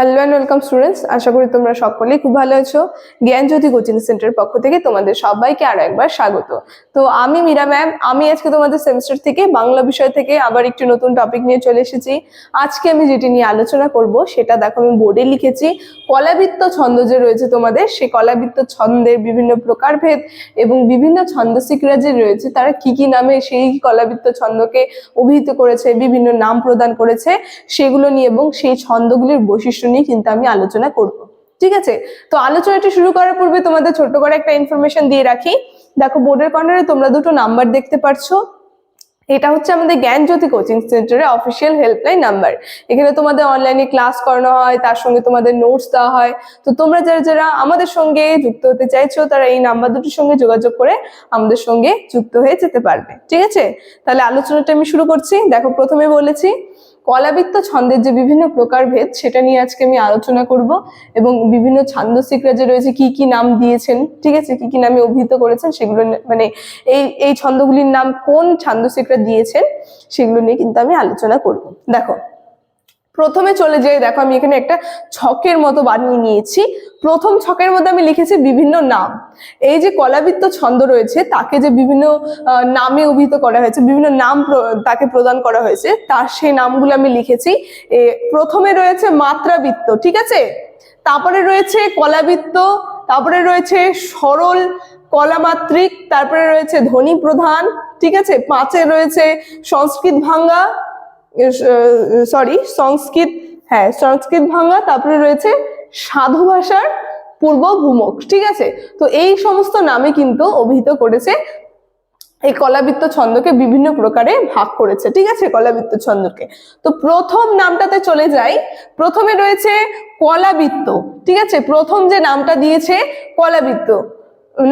Hello and welcome students আশা করি তোমরা সকলেই খুব ভালো আছো। জ্ঞানজ্যোতি কোচিং সেন্টারের পক্ষ থেকে তোমাদের সবাইকে আরও একবার স্বাগত। তো আমি মীরা ম্যাম আমি আজকে তোমাদের সেমিস্টার থেকে বাংলা বিষয় থেকে আবার একটি নতুন টপিক নিয়ে চলে এসেছি। আজকে আমি যেটি নিয়ে আলোচনা করব, সেটা দেখো আমি বোর্ডে লিখেছি, কলাবৃত্ত ছন্দ যে রয়েছে তোমাদের সেই কলাবৃত্ত ছন্দের বিভিন্ন প্রকারভেদ এবং বিভিন্ন ছন্দশিকরা যে রয়েছে, তারা কি কি নামে সেই কলাবৃত্ত ছন্দকে অভিহিত করেছে, বিভিন্ন নাম প্রদান করেছে, সেগুলো নিয়ে এবং সেই ছন্দগুলির বৈশিষ্ট্য নিয়ে কিন্তু আমি আলোচনা করব। ঠিক আছে? তো আলোচনাটি শুরু করার পূর্বে তোমাদের ছোট্ট করে একটা ইনফরমেশন দিয়ে রাখি। দেখো বোর্ডের কর্নারে তোমরা দুটো নাম্বার দেখতে পারছ। এটা হচ্ছে আমাদের জ্ঞানজ্যোতি কোচিং সেন্টারের অফিসিয়াল হেল্পলাইন নাম্বার এখানে তোমাদের অনলাইনে ক্লাস করানো হয়, তার সঙ্গে তোমাদের নোটস দেওয়া হয়। তো তোমরা যারা যারা আমাদের সঙ্গে যুক্ত হতে চাইছো, তারা এই নাম্বার দুটির সঙ্গে যোগাযোগ করে আমাদের সঙ্গে যুক্ত হয়ে যেতে পারবে। ঠিক আছে? তাহলে আলোচনাটা আমি শুরু করছি। দেখো, প্রথমে বলেছি কলাবৃত্ত ছন্দের যে বিভিন্ন প্রকারভেদ সেটা নিয়ে আজকে আমি আলোচনা করব এবং বিভিন্ন ছান্দসিকরা যে রয়েছে, কি কি নাম দিয়েছেন, ঠিক আছে? কি কি নামে অভিহিত করেছেন, সেগুলো মানে এই এই ছন্দগুলির নাম কোন ছান্দসিকরা দিয়েছেন, সেগুলো নিয়ে কিন্তু আমি আলোচনা করব। দেখো প্রথমে চলে যাই, দেখো আমি এখানে একটা ছকের মতো বানিয়ে নিয়েছি। প্রথম ছকের মধ্যে আমি লিখেছি বিভিন্ন নাম। এই যে কলাবৃত্ত ছন্দ রয়েছে, তাকে যে বিভিন্ন নামে অভিহিত করা হয়েছে, বিভিন্ন নাম তাকে প্রদান করা হয়েছে, তার সেই নামগুলো আমি লিখেছি। প্রথমে রয়েছে মাত্রাবৃত্ত, ঠিক আছে? তারপরে রয়েছে কলাবৃত্ত, তারপরে রয়েছে সরল, কলামাত্রিক, তারপরে রয়েছে ধ্বনি প্রধান, ঠিক আছে? পাঁচে রয়েছে সংস্কৃত ভাঙ্গা সরি সংস্কৃত হ্যাঁ সংস্কৃত ভাঙ্গা তারপরে রয়েছে সাধু ভাষার পূর্ব ভূমক, ঠিক আছে? তো এই সমস্ত নামে কিন্তু অভিহিত করেছে এই কলাবৃত্ত ছন্দকে বিভিন্ন প্রকারে ভাগ করেছে, ঠিক আছে, কলাবৃত্ত ছন্দকে। তো প্রথম নামটাতে চলে যাই, প্রথমে রয়েছে কলাবৃত্ত, ঠিক আছে? প্রথম যে নামটা দিয়েছে কলাবৃত্ত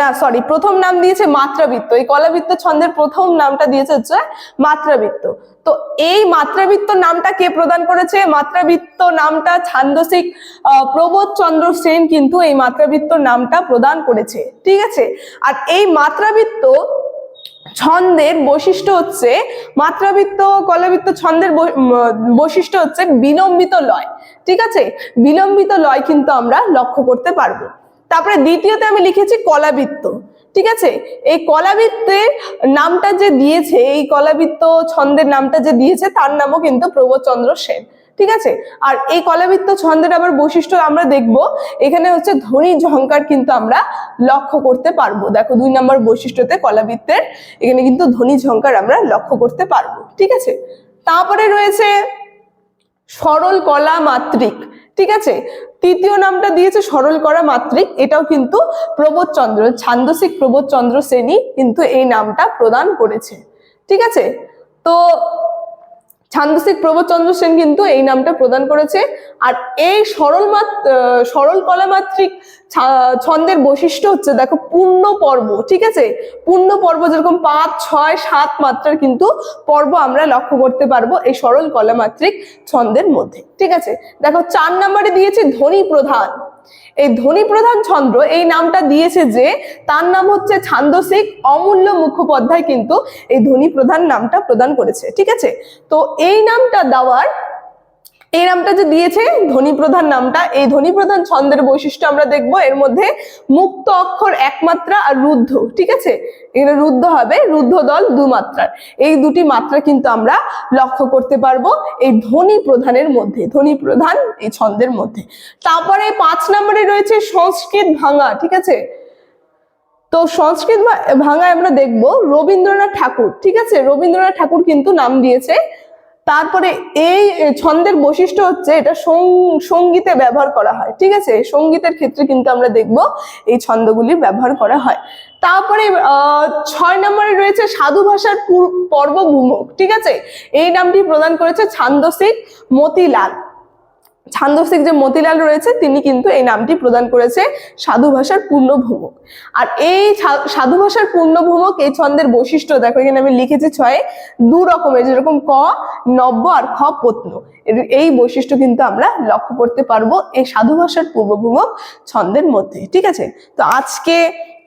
না সরি প্রথম নাম দিয়েছে মাত্রাবৃত্ত। এই কলাবৃত্ত ছন্দের প্রথম নামটা দিয়েছে হচ্ছে মাত্রাবৃত্ত। তো এই মাত্রাবৃত্ত নামটা কে প্রদান করেছে? মাত্রাবৃত্ত নামটা ছান্দসিক প্রবোধ চন্দ্র সেন কিন্তু এই মাত্রাবৃত্ত নামটা প্রদান করেছে। ঠিক আছে? আর এই মাত্রাবৃত্ত ছন্দের বৈশিষ্ট্য হচ্ছে, মাত্রাবৃত্ত, কলাবৃত্ত ছন্দের বৈশিষ্ট্য হচ্ছে বিলম্বিত লয়। ঠিক আছে? বিলম্বিত লয় কিন্তু আমরা লক্ষ্য করতে পারব। তারপরে দ্বিতীয়তে আমি লিখেছি কলাবৃত্ত, ঠিক আছে? এই কলাবৃত্তের নামটা যে দিয়েছে, এই কলাবৃত্ত ছন্দের নামটা যে দিয়েছে, তার নামও কিন্তু প্রবোধচন্দ্র সেন, ঠিক আছে? আর এই কলাবৃত্ত ছন্দের আবার বৈশিষ্ট্য আমরা দেখব, এখানে হচ্ছে ধ্বনি ঝংকার কিন্তু আমরা লক্ষ্য করতে পারব। দেখো, দুই নম্বর বৈশিষ্ট্যতে কলাবৃত্তের, এখানে কিন্তু ধ্বনি ঝংকার আমরা লক্ষ্য করতে পারব, ঠিক আছে? তারপরে রয়েছে সরল কলা মাত্রিক, ঠিক আছে? তৃতীয় নামটা দিয়েছে সরল করা মাত্রিক, এটাও কিন্তু প্রবোধচন্দ্র, ছান্দসিক প্রবোধচন্দ্র শ্রেণি কিন্তু এই নামটা প্রদান করেছে, ঠিক আছে? তো ছান্দসিক প্রবোধচন্দ্র সেন কিন্তু এই নামটা প্রদান করেছে। আর এই সরল সরল কলামাত্রিক ছন্দের বৈশিষ্ট্য হচ্ছে দেখো পূর্ণ পর্ব, ঠিক আছে? পূর্ণ পর্ব যেরকম পাঁচ, ছয়, সাত মাত্রার কিন্তু পর্ব আমরা লক্ষ্য করতে পারব এই সরল কলামাত্রিক ছন্দের মধ্যে, ঠিক আছে? দেখো চার নম্বরে দিয়েছে ধ্বনি প্রধান। এই ধনী প্রধান চন্দ্র এই নামটা দিয়েছে যে, তার নাম হচ্ছে ছান্দসিক অমূল্য মুখোপাধ্যায় কিন্তু এই ধনী প্রধান নামটা প্রদান করেছে, ঠিক আছে? তো এই নামটা দেওয়ার এই নামটা যে দিয়েছে ধ্বনি প্রধান নামটা, এই ধ্বনি প্রধান ছন্দের বৈশিষ্ট্য আমরা দেখব। এর মধ্যে মুক্ত অক্ষর একমাত্রা আর রুদ্ধ, ঠিক আছে? এখানে রুদ্ধ হবে, রুদ্ধ দল দু মাত্রার এই দুটি মাত্রা কিন্তু আমরা লক্ষ্য করতে পারব এই ধ্বনি প্রধানের মধ্যে ধ্বনি প্রধান এই ছন্দের মধ্যে। তারপরে পাঁচ নম্বরে রয়েছে সংস্কৃত ভাঙা, ঠিক আছে? তো সংস্কৃত ভাঙায় আমরা দেখব রবীন্দ্রনাথ ঠাকুর, ঠিক আছে? রবীন্দ্রনাথ ঠাকুর কিন্তু নাম দিয়েছে তারপরে এই ছন্দের বৈশিষ্ট্য হচ্ছে এটা সঙ্গীতে ব্যবহার করা হয়, ঠিক আছে? সঙ্গীতের ক্ষেত্রে কিন্তু আমরা দেখব এই ছন্দগুলি ব্যবহার করা হয়। তারপরে ছয় নম্বরে রয়েছে সাধু ভাষার পর্ব পর্বভূমক ঠিক আছে? এই নামটি প্রদান করেছে ছান্দসিক মতিলাল। ছান্দসিক যে মতিলাল রয়েছে, তিনি কিন্তু এই নামটি প্রদান করেছে সাধু ভাষার পূর্ণভূমক। আর এই সাধু ভাষার পূর্ণভূমক এই ছন্দের বৈশিষ্ট্য, দেখো এখানে আমি লিখেছি ছয়ে, দু রকমের, যেরকম ক নব্য আর খ পত্ন এই বৈশিষ্ট্য কিন্তু আমরা লক্ষ্য করতে পারব এই সাধু ভাষার পূর্বভূমক ছন্দের মধ্যে, ঠিক আছে? তো আজকে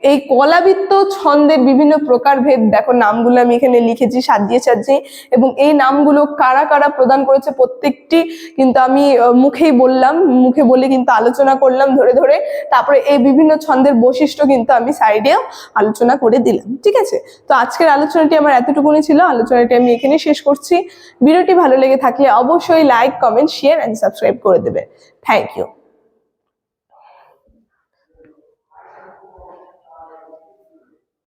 এই কলাবৃত্ত ছন্দের বিভিন্ন প্রকারভেদ, দেখো নামগুলো আমি এখানে লিখেছি, সাজিয়ে সাজিয়ে, এবং এই নামগুলো কারা কারা প্রদান করেছে প্রত্যেকটি কিন্তু আমি মুখেই বললাম, মুখে বলে কিন্তু আলোচনা করলাম ধরে ধরে, তারপরে এই বিভিন্ন ছন্দের বৈশিষ্ট্য কিন্তু আমি সাইডেও আলোচনা করে দিলাম, ঠিক আছে? তো আজকের আলোচনাটি আমার এতটুকুনি ছিল, আলোচনাটি আমি এখানে শেষ করছি। ভিডিওটি ভালো লেগে থাকলে অবশ্যই like comment share and subscribe করে দেবে। Thank you